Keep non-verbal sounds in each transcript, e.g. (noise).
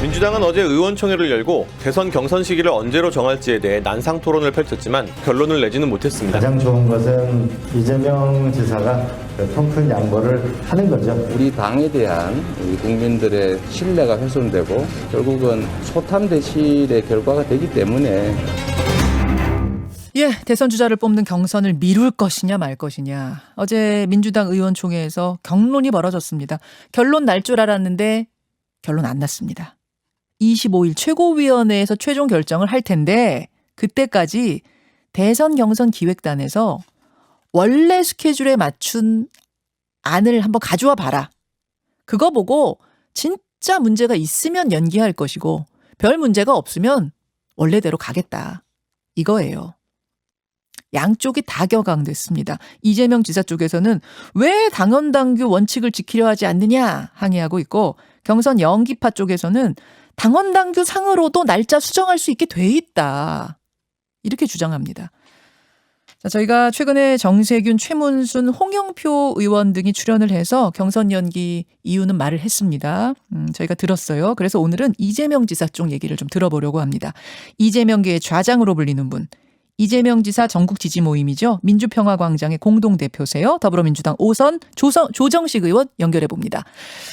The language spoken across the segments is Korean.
민주당은 어제 의원총회를 열고 대선 경선 시기를 언제로 정할지에 대해 난상 토론을 펼쳤지만 결론을 내지는 못했습니다. 가장 좋은 것은 이재명 지사가 그 통큰 양보를 하는 거죠. 우리 당에 대한 우리 국민들의 신뢰가 훼손되고 결국은 소탐 대실의 결과가 되기 때문에 예, 대선 주자를 뽑는 경선을 미룰 것이냐 말 것이냐. 어제 민주당 의원총회에서 경론이 벌어졌습니다. 결론 날 줄 알았는데 결론 안 났습니다. 25일 최고위원회에서 최종 결정을 할 텐데 그때까지 대선 경선 기획단에서 원래 스케줄에 맞춘 안을 한번 가져와 봐라. 그거 보고 진짜 문제가 있으면 연기할 것이고 별 문제가 없으면 원래대로 가겠다. 이거예요. 양쪽이 다 격앙됐습니다. 이재명 지사 쪽에서는 왜 당원당규 원칙을 지키려 하지 않느냐 항의하고 있고 경선 연기파 쪽에서는 당원당규 상으로도 날짜 수정할 수 있게 돼 있다. 이렇게 주장합니다. 자, 저희가 최근에 정세균, 최문순, 홍영표 의원 등이 출연을 해서 경선 연기 이유는 말을 했습니다. 음, 저희가 들었어요. 그래서 오늘은 이재명 지사 쪽 얘기를 좀 들어보려고 합니다. 이재명계의 좌장으로 불리는 분. 이재명 지사 전국 지지 모임이죠. 민주평화광장의 공동대표세요. 더불어민주당 오선 조성, 조정식 의원 연결해 봅니다.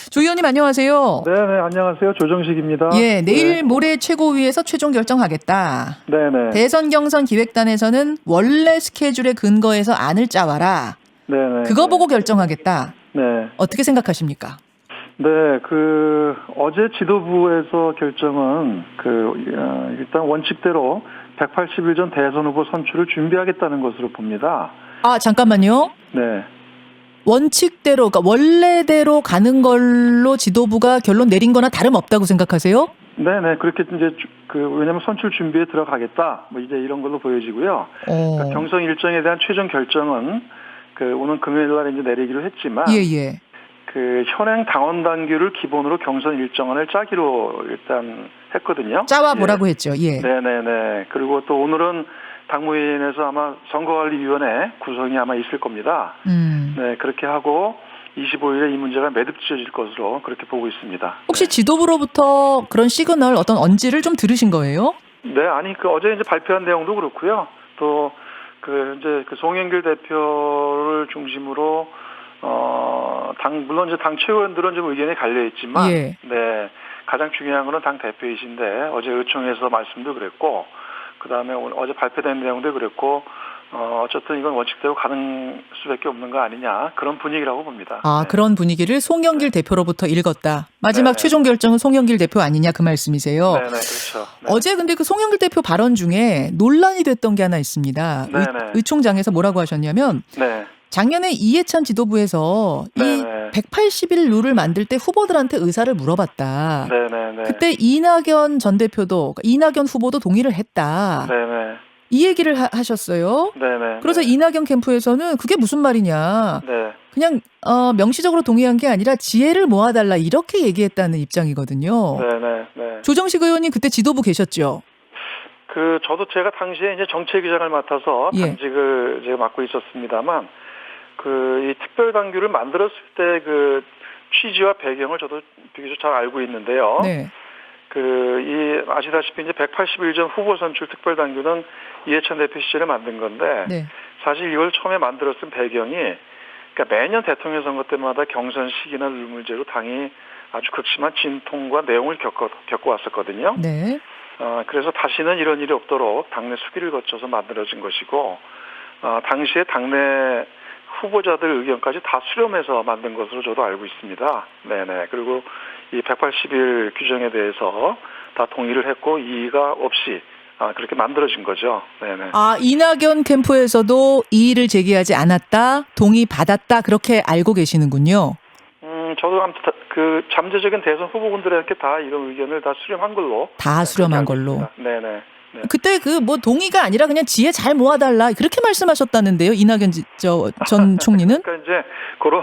조 의원님 안녕하세요. 네 네 안녕하세요 조정식입니다. 예, 내일 모레 최고위에서 최종 결정하겠다. 네 네 대선 경선 기획단에서는 원래 스케줄에 근거해서 안을 짜와라. 네 네 그거 보고 결정하겠다. 네. 어떻게 생각하십니까? 네, 그 어제 지도부에서 결정은 그 어, 일단 원칙대로 180일 전 대선 후보 선출을 준비하겠다는 것으로 봅니다. 아, 잠깐만요. 네. 원칙대로, 그러니까 원래대로 가는 걸로 지도부가 결론 내린 거나 다름없다고 생각하세요? 네네 그렇게 이제 주- 그 왜냐면 선출 준비에 들어가겠다 뭐 이제 이런 걸로 보여지고요. 어. 그러니까 경선 일정에 대한 최종 결정은 그 오는 금요일 날 이제 내리기로 했지만 예, 예. 그 현행 당원 당규를 기본으로 경선 일정안을 짜기로 일단 했거든요. 짜와 예. 보라고 했죠. 예. 네네네. 그리고 또 오늘은 당무위원회에서 아마 선거관리위원회 구성이 아마 있을 겁니다. 음. 네, 그렇게 하고 25일에 이 문제가 매듭지어질 것으로 그렇게 보고 있습니다. 혹시 지도부로부터 그런 시그널 어떤 언지를 좀 들으신 거예요? 네, 아니 그 어제 이제 발표한 내용도 그렇고요. 또 그 이제 그 송영길 대표를 중심으로 어 당 물론 이제 당 최고위원들은 좀 의견이 갈려 있지만 예. 네 가장 중요한 거는 당 대표이신데 어제 의총에서 말씀도 그랬고 그 다음에 어제 발표된 내용도 그랬고 어 어쨌든 이건 원칙대로 가는 수밖에 없는 거 아니냐 그런 분위기라고 봅니다. 아, 네. 그런 분위기를 송영길 대표로부터 읽었다. 마지막 네. 최종 결정은 송영길 대표 아니냐 그 말씀이세요. 네네 그렇죠. 네. 어제 근데 그 송영길 대표 발언 중에 논란이 됐던 게 하나 있습니다. 네네. 의, 총장에서 뭐라고 하셨냐면 네. 작년에 이해찬 지도부에서 이 네네. 180일 룰을 만들 때 후보들한테 의사를 물어봤다. 네네네. 그때 이낙연 전 대표도 그러니까 이낙연 후보도 동의를 했다. 네네. 이 얘기를 하, 하셨어요. 네네. 그래서 네. 이낙연 캠프에서는 그게 무슨 말이냐. 네. 그냥 어, 명시적으로 동의한 게 아니라 지혜를 모아달라 이렇게 얘기했다는 입장이거든요. 네네. 네. 조정식 의원님 그때 지도부 계셨죠? 그 저도 제가 당시에 이제 정책위장을 맡아서 예. 당직을 제가 맡고 있었습니다만 그 이 특별 당규를 만들었을 때 그 취지와 배경을 저도 비교적 잘 알고 있는데요. 네. 그이 아시다시피 이제 180일 전 후보 선출 특별 당규는 이해찬 대표 시절에 만든 건데 네. 사실 이걸 처음에 만들었은 배경이 그러니까 매년 대통령 선거 때마다 경선 시기나 룰 문제로 당이 아주 극심한 진통과 내용을 겪어 겪어왔었거든요. 네. 어, 그래서 다시는 이런 일이 없도록 당내 수기를 거쳐서 만들어진 것이고, 어, 당시에 당내 후보자들 의견까지 다 수렴해서 만든 것으로 저도 알고 있습니다. 네네. 그리고 이 180일 규정에 대해서 다 동의를 했고, 이의가 없이, 아, 그렇게 만들어진 거죠. 네네. 아, 이낙연 캠프에서도 이의를 제기하지 않았다, 동의 받았다, 그렇게 알고 계시는군요. 음, 저도 아무튼 다- 그 잠재적인 대선 후보군들에게 다 이런 의견을 다 수렴한 걸로. 다 네, 수렴한 알고 걸로. 네네. 네. 그때 그 뭐 동의가 아니라 그냥 지혜 잘 모아달라, 그렇게 말씀하셨다는데요, 이낙연 지- 저, 전 (laughs) 총리는? 그러니까 이제 그런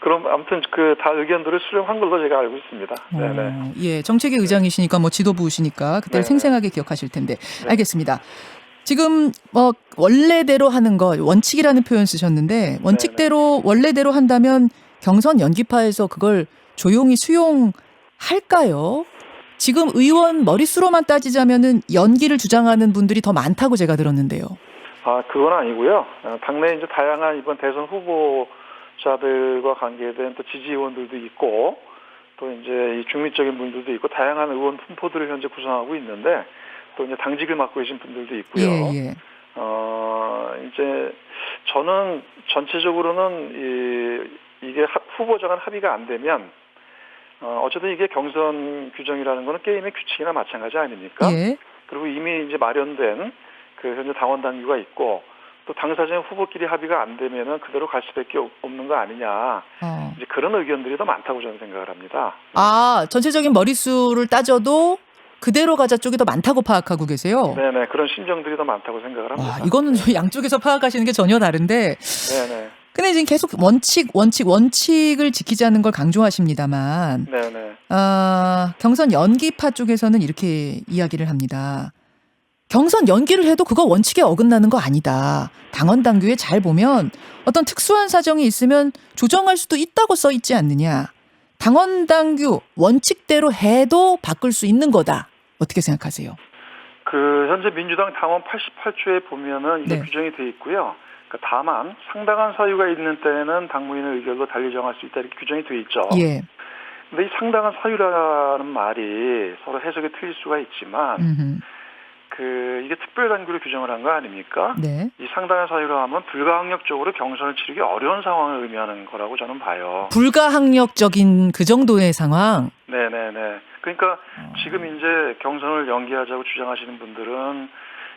그런 아무튼 그 다 의견들을 수렴한 걸로 제가 알고 있습니다. 네네. 어, 예, 정책위 의장이시니까 뭐 지도부시니까 그때 를 네. 생생하게 기억하실 텐데. 알겠습니다. 지금 뭐 원래대로 하는 거 원칙이라는 표현 쓰셨는데 원칙대로 원래대로 한다면 경선 연기파에서 그걸 조용히 수용할까요? 지금 의원 머릿수로만 따지자면은 연기를 주장하는 분들이 더 많다고 제가 들었는데요. 아, 그건 아니고요. 어, 당내 이제 다양한 이번 대선 후보자들과 관계된 또 지지 의원들도 있고 또 이제 이 중립적인 분들도 있고 다양한 의원 분포들을 현재 구성하고 있는데 또 이제 당직을 맡고 계신 분들도 있고요. 예, 예. 어, 이제 저는 전체적으로는 이, 이게 하- 후보자 간 합의가 안 되면 어, 어쨌든 이게 경선 규정이라는 거는 게임의 규칙이나 마찬가지 아닙니까? 예. 그리고 이미 이제 마련된 그 현재 당원 당규가 있고 또 당사자 후보끼리 합의가 안 되면은 그대로 갈 수밖에 없- 없는 거 아니냐 어. 이제 그런 의견들이 더 많다고 저는 생각을 합니다. 아, 전체적인 머릿수를 따져도 그대로 가자 쪽이 더 많다고 파악하고 계세요. 네네 그런 심정들이 더 많다고 생각을 합니다. 와, 이거는 저 양쪽에서 파악하시는 게 전혀 다른데. 네네 근데 지금 계속 원칙, 원칙, 원칙을 지키자는 걸 강조하십니다만, 네네 아, 경선 연기파 쪽에서는 이렇게 이야기를 합니다. 경선 연기를 해도 그거 원칙에 어긋나는 거 아니다. 당원 당규에 잘 보면 어떤 특수한 사정이 있으면 조정할 수도 있다고 써 있지 않느냐. 당원 당규 원칙대로 해도 바꿀 수 있는 거다. 어떻게 생각하세요? 그 현재 민주당 당원 88조에 보면은 이게 네. 규정이 돼 있고요. 그 다만 상당한 사유가 있는 때에는 당무인의 의결로 달리 정할 수 있다 이렇게 규정이 돼 있죠. 예. 근데 이 상당한 사유라는 말이 서로 해석이 틀릴 수가 있지만 음흠. 그 이게 특별 단규로 규정을 한 거 아닙니까? 네. 이 상당한 사유로 하면 불가항력적으로 경선을 치르기 어려운 상황을 의미하는 거라고 저는 봐요. 불가항력적인 그 정도의 상황. 네 네 네. 그러니까 지금 이제 경선을 연기하자고 주장하시는 분들은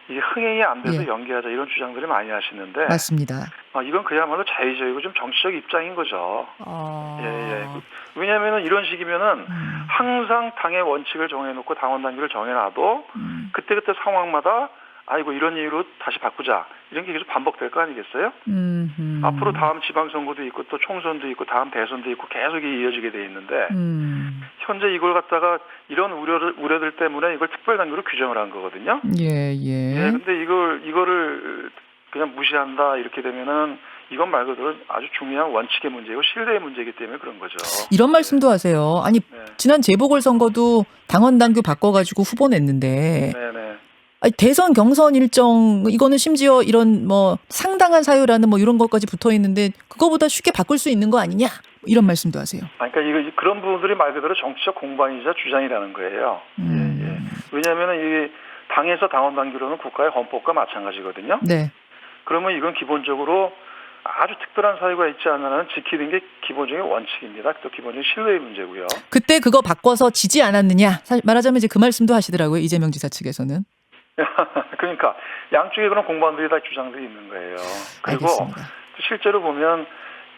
이게 흥행이 안 돼서 예. 연기하자 이런 주장들을 많이 하시는데 맞습니다. 아, 이건 그야말로 자의적이고 좀 정치적 입장인 거죠. 어... 예, 예. 왜냐하면은 이런 식이면은 음, 항상 당의 원칙을 정해놓고 당원 단계를 정해놔도 음, 그때그때 상황마다 아이고 이런 이유로 다시 바꾸자 이런 게 계속 반복될 거 아니겠어요? 음, 음. 앞으로 다음 지방선거도 있고 또 총선도 있고 다음 대선도 있고 계속 이어지게 돼 있는데 음, 현재 이걸 갖다가 이런 우려를 우려들 때문에 이걸 특별 단계로 규정을 한 거거든요. 예, 예, 예. 근데 이걸 이거를 그냥 무시한다 이렇게 되면은 이건 말 그대로 아주 중요한 원칙의 문제고 신뢰의 문제이기 때문에 그런 거죠. 이런 말씀도 하세요. 아니, 네, 지난 재보궐선거도 당원 당규 바꿔가지고 후보 냈는데 네, 네. 아니, 대선 경선 일정 이거는 심지어 이런 뭐 상당한 사유라는 뭐 이런 것까지 붙어 있는데 그거보다 쉽게 바꿀 수 있는 거 아니냐 이런 말씀도 하세요. 아, 그러니까 이거 그런 부분들이 말 그대로 정치적 공방이자 주장이라는 거예요. 음. 예, 예. 왜냐하면은 이 당에서 당원 단계로는 국가의 헌법과 마찬가지거든요. 네. 그러면 이건 기본적으로 아주 특별한 사유가 있지 않으면 지키는 게 기본적인 원칙입니다. 또 기본적인 신뢰의 문제고요. 그때 그거 바꿔서 지지 않았느냐. 말하자면 이제 그 말씀도 하시더라고요. 이재명 지사 측에서는. (laughs) 그러니까 양쪽에 그런 공방들이 다 주장들이 있는 거예요. 그리고 알겠습니다. 실제로 보면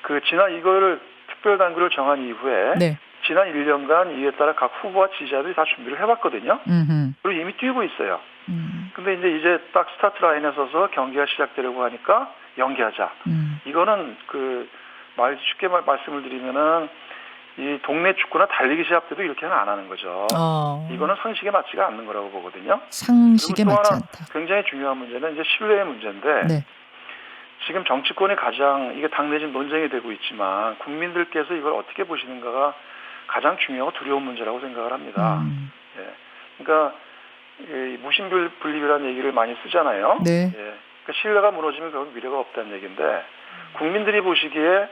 그 지난 이거를 특별 단계를 정한 이후에 네. 지난 1년간 이에 따라 각 후보와 지지자들이 다 준비를 해왔거든요. 음. 그리고 이미 뛰고 있어요. 음. 근데 이제 이제 딱 스타트 라인에 서서 경기가 시작되려고 하니까 연기하자. 음. 이거는 그 말 쉽게 말, 말씀을 드리면은 이 동네 축구나 달리기 시합 때도 이렇게는 안 하는 거죠. 어. 이거는 상식에 맞지가 않는 거라고 보거든요. 상식에 맞지 않다. 굉장히 중요한 문제는 이제 신뢰의 문제인데 네. 지금 정치권이 가장 이게 당내 진 논쟁이 되고 있지만 국민들께서 이걸 어떻게 보시는가가 가장 중요하고 두려운 문제라고 생각을 합니다. 음. 예. 그러니까 이 무신분립이라는 얘기를 많이 쓰잖아요. 네. 예. 그러니까 신뢰가 무너지면 결국 미래가 없다는 얘기인데 국민들이 보시기에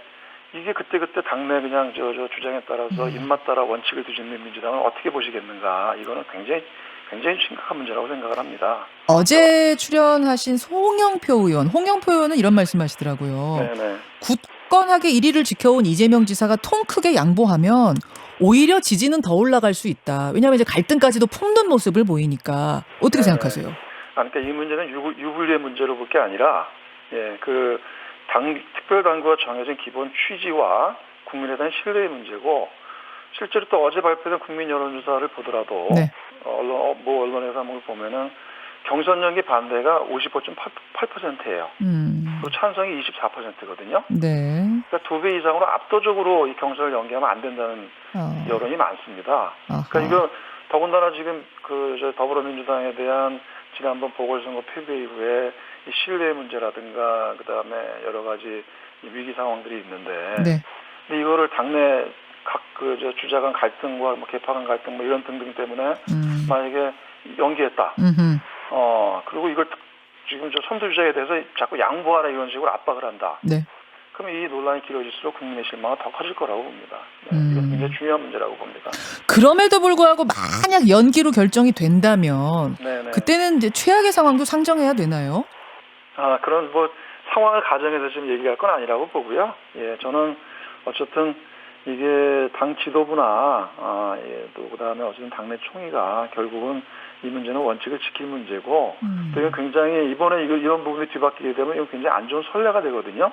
이게 그때그때 당내 그냥 저, 저 주장에 따라서 음. 입맛 따라 원칙을 두시는 민주당을 어떻게 보시겠는가 이거는 굉장히 굉장히 심각한 문제라고 생각을 합니다. 어제 출연하신 송영표 의원, 홍영표 의원은 이런 말씀하시더라고요. 네네. 굳건하게 1위를 지켜온 이재명 지사가 통 크게 양보하면 오히려 지지는 더 올라갈 수 있다. 왜냐하면 이제 갈등까지도 품는 모습을 보이니까 어떻게 네. 생각하세요? 아, 그러니까 이 문제는 유, 유불리의 문제로 볼 게 아니라 예, 그 당, 특별당구가 정해진 기본 취지와 국민에 대한 신뢰의 문제고 실제로 또 어제 발표된 국민 여론조사를 보더라도 네. 어, 언론, 어, 뭐 언론에서 한번 보면은 경선 연기 반대가 55.8%예요. 음, 그리고 찬성이 24%거든요. 네. 그러니까 두 배 이상으로 압도적으로 이 경선을 연기하면 안 된다는 어, 여론이 많습니다. 아하. 그러니까 이거 더군다나 지금 그저 더불어민주당에 대한 지난번 보궐선거 패배 이후에 이 신뢰 문제라든가 그다음에 여러 가지 이 위기 상황들이 있는데 네. 근데 이거를 당내 각그저 주자 간 갈등과 뭐 개파 간 갈등 뭐 이런 등등 때문에 음. 만약에 연기했다. 음흠. 어 그리고 이걸 특- 지금 저 선두 주자에 대해서 자꾸 양보하라 이런 식으로 압박을 한다. 네. 그럼 이 논란이 길어질수록 국민의 실망은 더 커질 거라고 봅니다. 네, 음. 이건 굉장히 중요한 문제라고 봅니다. 그럼에도 불구하고 만약 연기로 결정이 된다면 네네. 그때는 이제 최악의 상황도 상정해야 되나요? 아, 그런 뭐 상황을 가정해서 지금 얘기할 건 아니라고 보고요. 예, 저는 어쨌든 이게 당 지도부나 아, 예, 또 그다음에 어쨌든 당내 총의가 결국은 이 문제는 원칙을 지킬 문제고 음. 또 이건 굉장히 이번에 이거 이런 부분이 뒤바뀌게 되면 이건 굉장히 안 좋은 선례가 되거든요.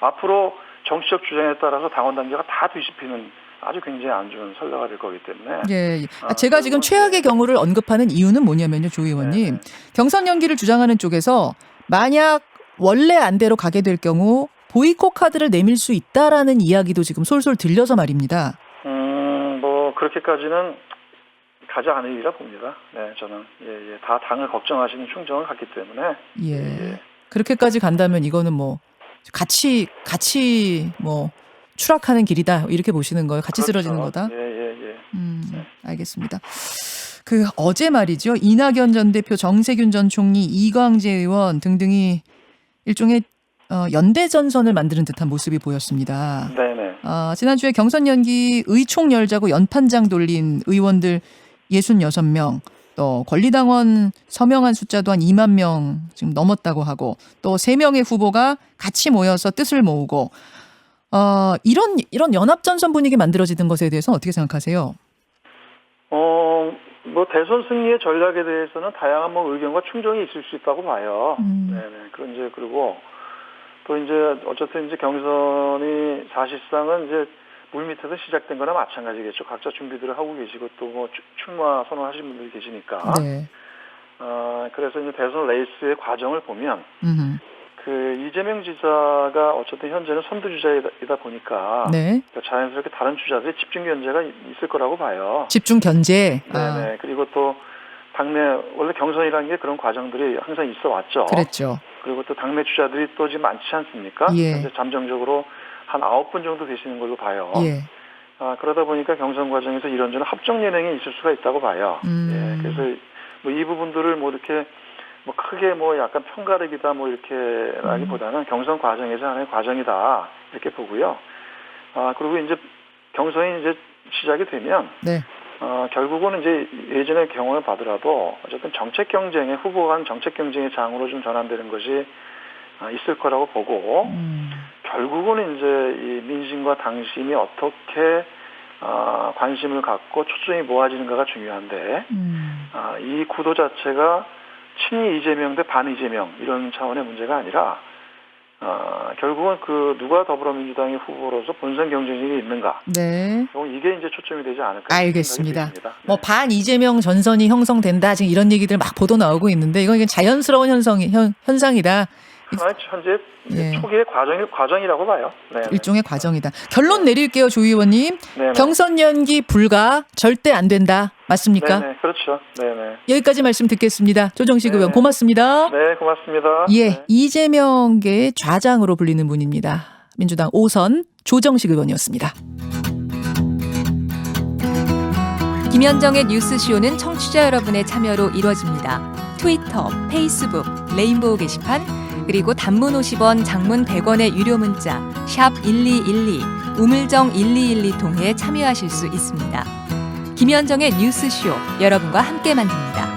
앞으로 정치적 주장에 따라서 당원 단계가 다 뒤집히는 아주 굉장히 안 좋은 선례가 될 거기 때문에 예. 예. 아, 아, 제가 지금 최악의 경우를 언급하는 이유는 뭐냐면요, 조 의원님. 네. 경선 연기를 주장하는 쪽에서 만약 원래 안대로 가게 될 경우 보이콧 카드를 내밀 수 있다라는 이야기도 지금 솔솔 들려서 말입니다. 음, 뭐 그렇게까지는 가지 않으리라 봅니다. 네, 저는 예, 예, 다 당을 걱정하시는 충정을 갖기 때문에 예. 예. 그렇게까지 간다면 이거는 뭐 같이 같이 뭐 추락하는 길이다 이렇게 보시는 거예요. 같이 쓰러지는 그렇죠. 거다. 예, 예, 예. 음, 알겠습니다. 그 어제 말이죠. 이낙연 전 대표, 정세균 전 총리, 이광재 의원 등등이 일종의 어, 연대 전선을 만드는 듯한 모습이 보였습니다. 네, 네. 아, 지난주에 경선 연기 의총 열자고 연판장 돌린 의원들 66명, 또 권리당원 서명한 숫자도 한 2만 명 지금 넘었다고 하고 또 3명의 후보가 같이 모여서 뜻을 모으고 어, 이런 이런 연합 전선 분위기 만들어지는 것에 대해서 어떻게 생각하세요? 어, 뭐 대선 승리의 전략에 대해서는 다양한 뭐 의견과 충정이 있을 수 있다고 봐요. 음. 네, 네. 그런 이제 그리고 또 이제 어쨌든 이제 경선이 사실상은 이제 물 밑에서 시작된 거나 마찬가지겠죠. 각자 준비들을 하고 계시고 또 뭐 출마 선언하신 분들이 계시니까. 네. 어, 그래서 이제 대선 레이스의 과정을 보면 음흠. 그 이재명 지사가 어쨌든 현재는 선두 주자이다 보니까 네. 그러니까 자연스럽게 다른 주자들의 집중 견제가 이- 있을 거라고 봐요. 집중 견제. 아, 네네. 그리고 또 당내 원래 경선이라는 게 그런 과정들이 항상 있어 왔죠. 그랬죠. 그리고 또 당내 주자들이 또 지금 많지 않습니까? 예. 현재 잠정적으로 한 아홉 분 정도 되시는 걸로 봐요. 예. 아, 그러다 보니까 경선 과정에서 이런저런 합종 예능이 있을 수가 있다고 봐요. 음. 예, 그래서 뭐 이 부분들을 뭐 이렇게 뭐 크게 뭐 약간 편가르기다 뭐 이렇게 라기보다는 음. 경선 과정에서 하나의 과정이다 이렇게 보고요. 아 그리고 이제 경선이 이제 시작이 되면 네. 어, 결국은 이제 예전의 경험을 봐더라도 어쨌든 정책 경쟁의 후보 간 정책 경쟁의 장으로 좀 전환되는 것이 아, 있을 거라고 보고 음. 결국은 이제 이 민심과 당심이 어떻게 아, 관심을 갖고 초점이 모아지는가가 중요한데 음. 아, 이 구도 자체가 친이 이재명 대 반 이재명 이런 차원의 문제가 아니라 아, 결국은 그 누가 더불어민주당의 후보로서 본선 경쟁력이 있는가 네. 어, 이게 이제 초점이 되지 않을까 알겠습니다. 뭐반 이재명 전선이 형성된다 지금 이런 얘기들 막 보도 나오고 있는데 이건 그냥 자연스러운 현상이 현, 현상이다. 하나의 현재 예. 초기의 과정 과정이라고 봐요. 네. 일종의 과정이다. 결론 내릴게요, 조 의원님. 네네. 경선 연기 불가 절대 안 된다. 맞습니까? 네네. 그렇죠. 네네. 여기까지 말씀 듣겠습니다. 조정식 네. 의원 고맙습니다. 네, 고맙습니다. 예, 네. 이재명계의 좌장으로 불리는 분입니다. 민주당 5선 조정식 의원이었습니다. 김현정의 뉴스쇼는 청취자 여러분의 참여로 이루어집니다. 트위터, 페이스북, 레인보우 게시판, 그리고 단문 50원, 장문 100원의 유료 문자 샵 1212, 우물정 1212 통해 참여하실 수 있습니다. 김현정의 뉴스쇼 여러분과 함께 만듭니다.